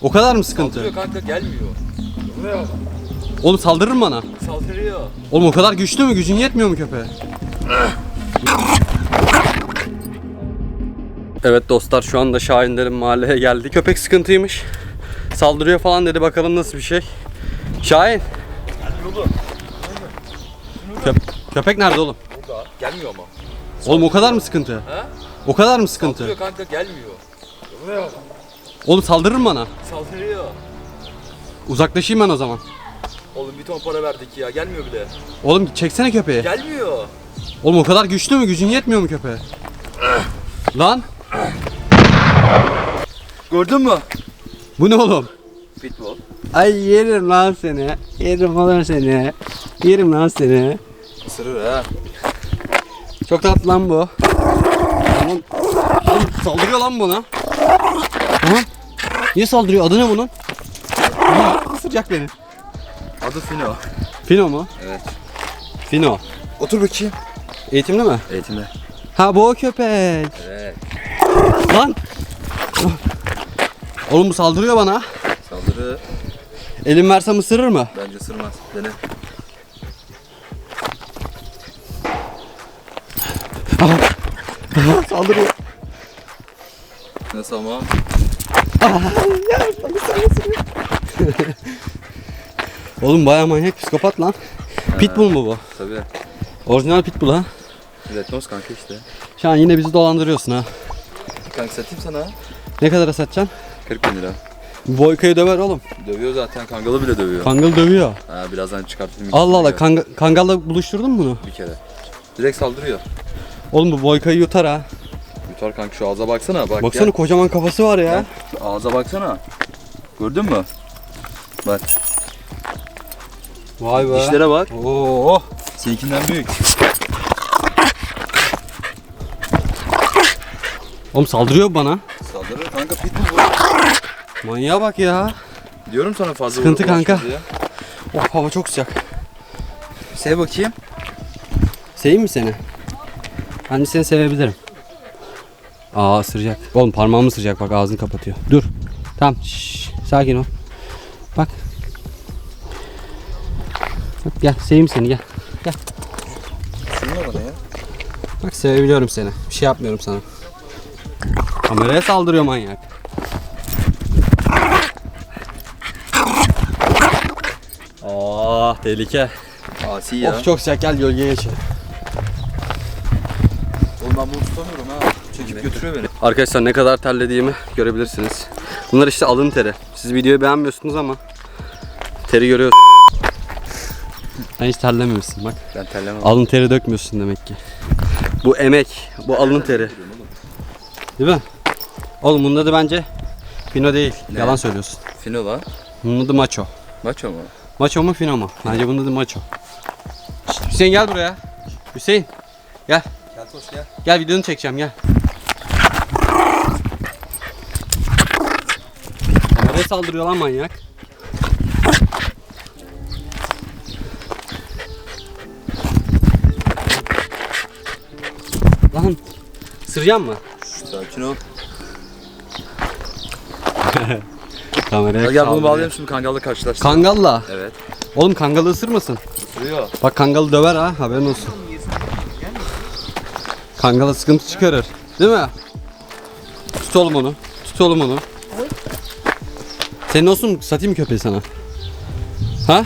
O kadar mı sıkıntı? Saldırıyor kanka gelmiyor. Oğlum saldırır mı bana? Saldırıyor. Oğlum o kadar güçlü mü? Gücün yetmiyor mu köpeğe? Evet dostlar şu anda Şahinlerin mahalleye geldik. Köpek sıkıntıymış. Saldırıyor falan dedi bakalım nasıl bir şey. Şahin. Köp- köpek nerede oğlum? Burada. Gelmiyor ama. Oğlum o kadar mı sıkıntı? He? O kadar mı sıkıntı? Saldırıyor kanka gelmiyor. Oğlum saldırır mı bana? Saldırıyor. Uzaklaşayım ben o zaman. Oğlum bir ton para verdik ya gelmiyor bile. Oğlum çeksene köpeği. Gelmiyor. Oğlum o kadar güçlü mü? Gücün yetmiyor mu köpeğe? Lan Gördün mü? bu ne oğlum? Pitbull. Ay yerim lan seni. Yerim oğlum seni. Yerim lan seni. Isırır ha. Çok tatlı lan bu. Oğlum, oğlum saldırıyor lan buna. Aha. Niye saldırıyor? Adı ne bunun? Aha, ısıracak beni. Adı Fino. Fino mu? Evet. Fino. Otur bakayım. Eğitimli mi? Eğitimde. Ha bu o köpek. Evet. Lan. Oğlum bu saldırıyor bana. Saldırı Elim versem ısırır mı? bence ısırmaz. Dene. Saldırıyor. Nasıl ama? Oğlum baya manyak psikopat lan. Pitbull mu bu? Tabii. Orijinal pitbull ha. Red Nose kanka işte. Şu an yine bizi dolandırıyorsun ha. Kanka satayım sana. Ne kadara satacaksın? 40 bin lira. Boyka'yı döver oğlum. Dövüyor zaten kangalı bile dövüyor. Kangal dövüyor. Ha birazdan çıkartayım. Allah Allah kanga, Kangal'la buluşturdun mu bunu? Bir kere. Direkt saldırıyor. Oğlum bu Boyka'yı yutar ha. Yutar kanka şu ağza baksana bak. Baksana gel. kocaman kafası var ya. Ağza baksana. Gördün mü? Bak. Vay be. Dişlere bak. Oo. Seninkinden büyük. Oğlum saldırıyor bana. Saldırır kanka pitbull bu. Manyağa bak ya. Diyorum sana fazla Sıkıntı uğraşma kanka. diye. Oh hava çok sıcak. Sev bakayım. Seveyim mi seni? Ben de seni sevebilirim. Aa ısıracak. Oğlum parmağımı ısıracak bak ağzını kapatıyor. Dur. Tamam. şşş, sakin ol. Bak. Bak gel seveyim seni gel. Şunu bana ya. Bak sevebiliyorum seni. Bir şey yapmıyorum sana. Kameraya saldırıyor manyak. Oh tehlike. Asi ya. Of çok sıcak gel gölgeye geçelim. Ben bunu tutamıyorum ha. Çekip götürüyor beni. Arkadaşlar ne kadar terlediğimi görebilirsiniz. Bunlar işte alın teri. Siz videoyu beğenmiyorsunuz ama teri görüyorsunuz. Sen hiç terlememişsin bak. Ben terlemem. Alın teri dökmüyorsun demek ki. Bu emek, bu alın teri. Değil mi? Oğlum bunun adı bence Fino değil. Ne? Yalan söylüyorsun. Fino lan. Bunun adı Macho. Maço mu? Macho mu Fino mu? Bence bunun adı Macho. Şşt, Hüseyin gel buraya. Hüseyin Gel hoş gel. gel videonu çekeceğim gel. Nereye saldırıyor lan manyak? Lan ısıracağım mı? Sakin ol. Kameraya Gel, gel bunu saldırıyor. bağlayalım şimdi kangalla karşılaştık. Kangalla. Evet. Oğlum kangalı ısırmasın. Isırıyor. Bak kangalı döver ha haberin olsun. Kangala sıkıntı çıkarır. Değil mi? Tut oğlum onu. Tut oğlum onu. Senin olsun mu? Satayım mı köpeği sana? Ha?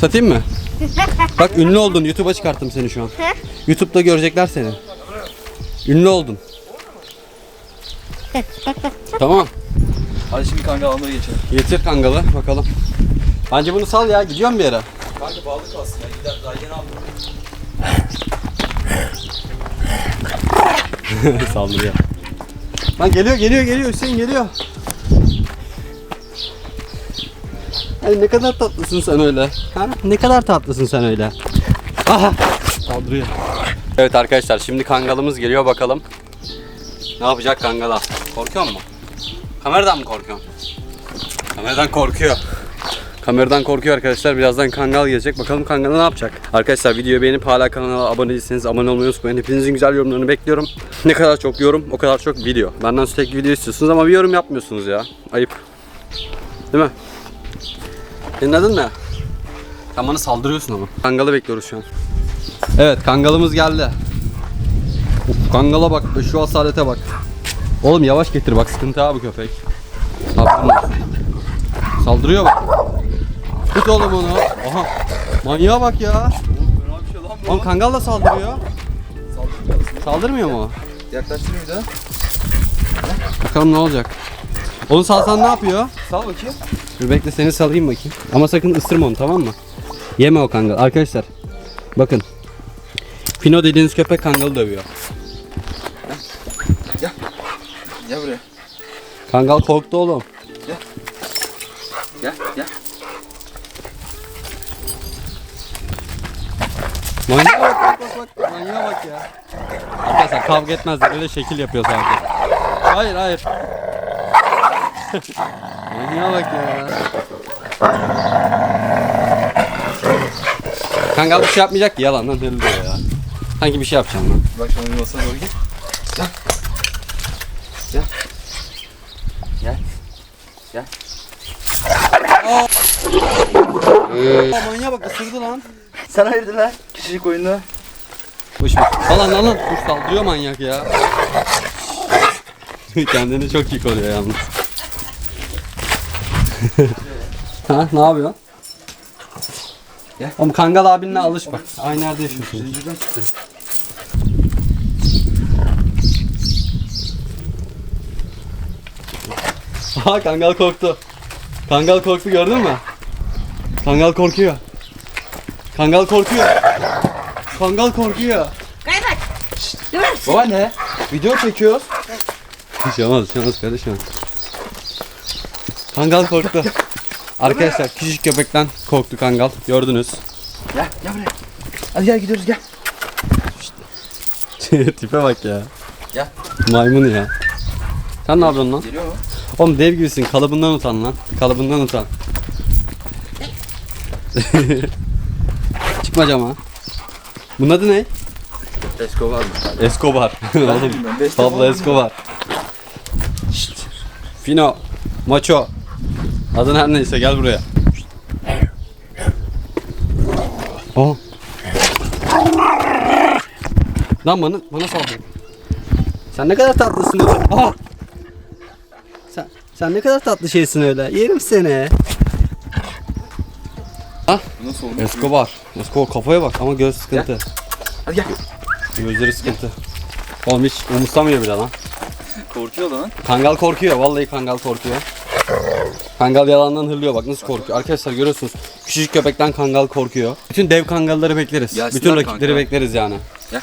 Satayım mı? Bak ünlü oldun. YouTube'a çıkarttım seni şu an. YouTube'da görecekler seni. Ünlü oldun. tamam. Hadi şimdi kangal almaya geçelim. Getir kangalı bakalım. Bence bunu sal ya. Gidiyorum bir yere. Kanka bağlı kalsın ya. Gider daha yeni aldım. Saldırıyor. Lan geliyor geliyor geliyor Hüseyin geliyor. Ay ne kadar tatlısın sen öyle. Ha? Ne kadar tatlısın sen öyle. Aha! Saldırıyor. Evet arkadaşlar şimdi kangalımız geliyor bakalım. Ne yapacak kangala? Korkuyor mu? Kameradan mı korkuyorsun? Kameradan korkuyor. Kameradan korkuyor arkadaşlar. Birazdan kangal gelecek. Bakalım kangal ne yapacak? Arkadaşlar videoyu beğenip hala kanala abone değilseniz abone olmayı unutmayın. Hepinizin güzel yorumlarını bekliyorum. Ne kadar çok yorum o kadar çok video. Benden sürekli video istiyorsunuz ama bir yorum yapmıyorsunuz ya. Ayıp. Değil mi? Senin adın ne? Sen bana saldırıyorsun ama. Kangalı bekliyoruz şu an. Evet kangalımız geldi. Uf, kangala bak şu asalete bak. Oğlum yavaş getir bak sıkıntı abi köpek. Saldırma. Saldırıyor bak. Tut oğlum onu. Aha. Manyağa bak ya. Fena bir şey lan Oğlum kangal da saldırıyor. Saldırmıyor mu? o? Yaklaştırayım bir daha. Bakalım ne olacak. Onu salsan ne yapıyor? Sal bakayım. Dur bekle seni salayım bakayım. Ama sakın ısırma onu tamam mı? Yeme o kangal. Arkadaşlar bakın. Fino dediğiniz köpek kangalı dövüyor. Gel buraya. Kangal korktu oğlum. Gel gel. Manyağa bak bak bak bak. Manyağa bak ya. Arkadaşlar kavga etmezler öyle şekil yapıyor sadece. Hayır hayır. Manyağa bak ya. Kangal bir şey yapmayacak ki yalan lan deli diyor ya. Sanki bir şey yapacağım lan. Bak şimdi masaya doğru git. Gel. Gel. Gel. Gel. Aa, manyağa bak ısırdı lan. Sen hayırdır lan? Kişilik oyunu. Kuş mu? Falan lan lan kuş saldırıyor manyak ya. Kendini çok iyi koruyor yalnız. ha ne yapıyor? Gel. Oğlum Kangal abinle alış bak. Aynı yerde yaşıyorsunuz. Zincirden çıktı. Aha Kangal korktu. Kangal korktu gördün mü? Kangal korkuyor. Kangal korkuyor. Kangal korkuyor. Kaybak. Dur. Baba ne? Video çekiyoruz. Bir şey olmaz, bir şey olmaz kardeşim. Kangal korktu. Arkadaşlar küçük köpekten korktu kangal. Gördünüz. Gel gel buraya. Hadi gel gidiyoruz gel. Tipe bak ya. Gel. Maymun ya. Sen ne yapıyorsun lan? Geliyor mu? Oğlum dev gibisin. Kalıbından utan lan. Kalıbından utan. Çıkma cama. Bunun adı ne? Escobar mı? Escobar. Oğlum. Pablo Escobar. Şşt. Fino. Macho. Adın her neyse gel buraya. Oh. Lan bana, bana saldır. Sen ne kadar tatlısın. Aa! Sen, sen ne kadar tatlı şeysin öyle. Yerim seni. Bu Nasıl olmuş? Escobar. Escobar kafaya bak ama göz sıkıntı. Hadi gel. Gözleri sıkıntı. Oğlum hiç umursamıyor bile lan. Korkuyor lan. Kangal korkuyor. Vallahi kangal korkuyor. Kangal yalandan hırlıyor bak nasıl korkuyor. Arkadaşlar görüyorsunuz. Küçücük köpekten kangal korkuyor. Bütün dev kangalları bekleriz. Gelsinler Bütün rakipleri kanka. bekleriz yani. Gel.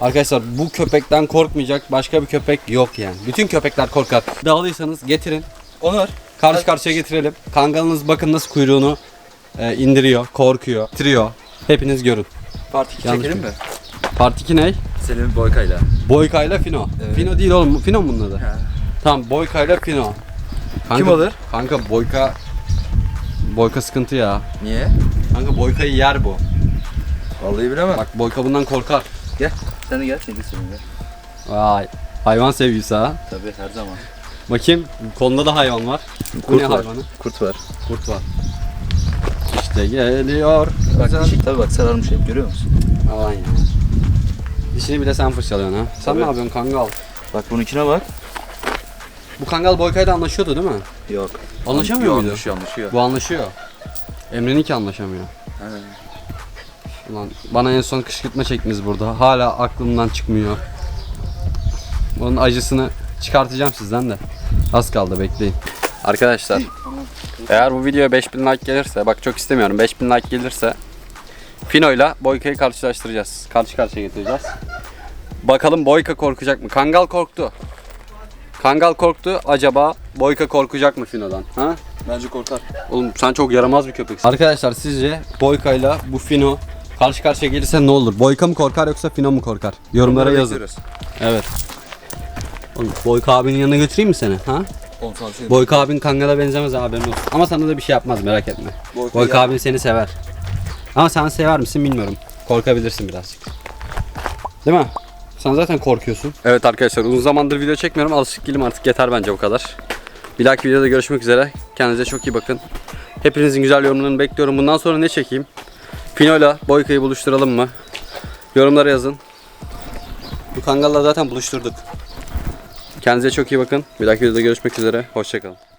Arkadaşlar bu köpekten korkmayacak başka bir köpek yok yani. Bütün köpekler korkar. Dağılıysanız getirin. Onur. Karşı karşıya getirelim. Kangalınız bakın nasıl kuyruğunu e, indiriyor, korkuyor, bitiriyor. Hepiniz görün. Part 2 Yanlış çekelim mi? Part 2 ne? Selim Boyka'yla. Boyka ile Fino. Evet. Fino değil oğlum. Fino bunun adı? He. Tamam Boyka ile Fino. Kanka, Kim alır? Kanka Boyka Boyka sıkıntı ya. Niye? Kanka Boyka'yı yer bu. Vallahi bilemem. Bak Boyka bundan korkar. Gel. Sen de gel. Seni de. Vay. Hayvan sevgisi ha. Tabii her zaman. Bakayım kolunda da hayvan var. Bu ne hayvanı? Kurt var. Kurt var. İşte geliyor. Bak dişi tabii bak sararmış hep görüyor musun? Aman ya. Dişini bile sen fırçalıyorsun ha. Sen Tabii. ne yapıyorsun kangal? Bak bununkine bak. Bu kangal Boyka'yla anlaşıyordu değil mi? Yok. Anlaşamıyor muydu? Anlaşıyor anlaşıyor. Bu anlaşıyor. Emre'ninki anlaşamıyor. He. Ulan bana en son kışkırtma çektiniz burada. Hala aklımdan çıkmıyor. Onun acısını çıkartacağım sizden de. Az kaldı bekleyin. Arkadaşlar eğer bu videoya 5000 like gelirse bak çok istemiyorum 5000 like gelirse Fino ile Boyka'yı karşılaştıracağız. Karşı karşıya getireceğiz. Bakalım Boyka korkacak mı? Kangal korktu. Kangal korktu. Acaba Boyka korkacak mı Fino'dan? Ha? Bence korkar. Oğlum sen çok yaramaz bir köpeksin. Arkadaşlar sizce Boyka ile bu Fino karşı karşıya gelirse ne olur? Boyka mı korkar yoksa Fino mu korkar? Yorumlara yazın. Evet. Oğlum Boyka abinin yanına götüreyim mi seni? Ha? Konsantre. Boyka abin kangala benzemez abim yok. Ama sana da bir şey yapmaz merak etme. Boyka, Boyka abin seni sever. Ama sen sever misin bilmiyorum. Korkabilirsin birazcık. Değil mi? Sen zaten korkuyorsun. Evet arkadaşlar uzun zamandır video çekmiyorum. Alışık değilim artık yeter bence bu kadar. Bir dahaki videoda görüşmek üzere. Kendinize çok iyi bakın. Hepinizin güzel yorumlarını bekliyorum. Bundan sonra ne çekeyim? Pino'yla Boyka'yı buluşturalım mı? Yorumlara yazın. Bu kangalla zaten buluşturduk. Kendinize çok iyi bakın. Bir dahaki videoda görüşmek üzere. Hoşçakalın.